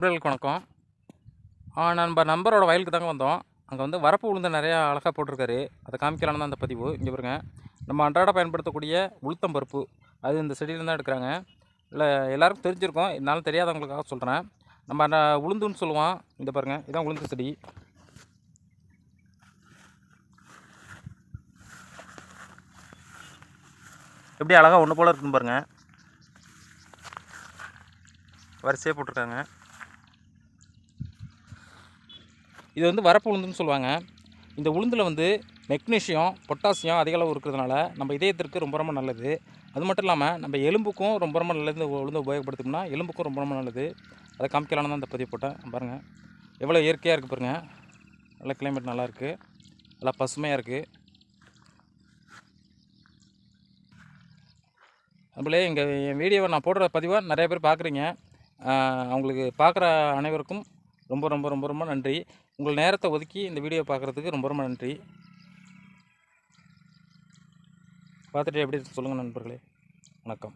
நண்பர்களுக்கு வணக்கம் ஆ, நம்ம நம்பரோட வயலுக்கு தாங்க வந்தோம். அங்கே வந்து வரப்பு உளுந்து நிறையா அழகாக போட்டிருக்காரு. அதை காமிக்கலான்னு தான் அந்த பதிவு. இங்கே பாருங்க. நம்ம அன்றாட பயன்படுத்தக்கூடிய உளுத்தம் பருப்பு. அது இந்த செடியில தான் எடுக்கிறாங்க. இல்லை எல்லாருக்கும் தெரிஞ்சிருக்கோம். இருந்தாலும் தெரியாதவங்களுக்காக சொல்கிறேன் நம்ம அந்த உளுந்துன்னு சொல்லுவோம் இந்த பாருங்கள் இதான் உளுந்து செடி. எப்படி அழகாக ஒன்று போல் இருக்குன்னு பாருங்கள் வரிசையாக போட்டிருக்காங்க. இது வந்து வரப்பு உளுந்துன்னு சொல்லுவாங்க. இந்த உளுந்தில் வந்து மெக்னீஷியம் பொட்டாசியம் அதிக அளவு இருக்கிறதுனால நம்ம இதயத்திற்கு ரொம்ப ரொம்ப நல்லது. அது மட்டும் இல்லாமல் நம்ம எலும்புக்கும் ரொம்ப ரொம்ப நல்லது இந்த உளுந்து உபயோகப்படுத்தினோம்னா எலும்புக்கும் ரொம்ப ரொம்ப நல்லது. அதை காமிக்கலான்னு தான் இந்த பதிவு போட்டேன். பாருங்கள் எவ்வளோ இயற்கையாக இருக்குது பாருங்கள் நல்ல கிளைமேட் நல்லா இருக்குது நல்லா பசுமையாக இருக்குது நம்மளே எங்கள் என் வீடியோவை நான் போடுற பதிவாக நிறைய பேர் பார்க்குறீங்க அவங்களுக்கு பார்க்குற அனைவருக்கும் ரொம்ப ரொம்ப ரொம்ப ரொம்ப நன்றி. உங்கள் நேரத்தை ஒதுக்கி இந்த வீடியோ பார்க்குறதுக்கு ரொம்ப ரொம்ப நன்றி. பார்த்துட்டு எப்படி சொல்லுங்கள் நண்பர்களே. வணக்கம்.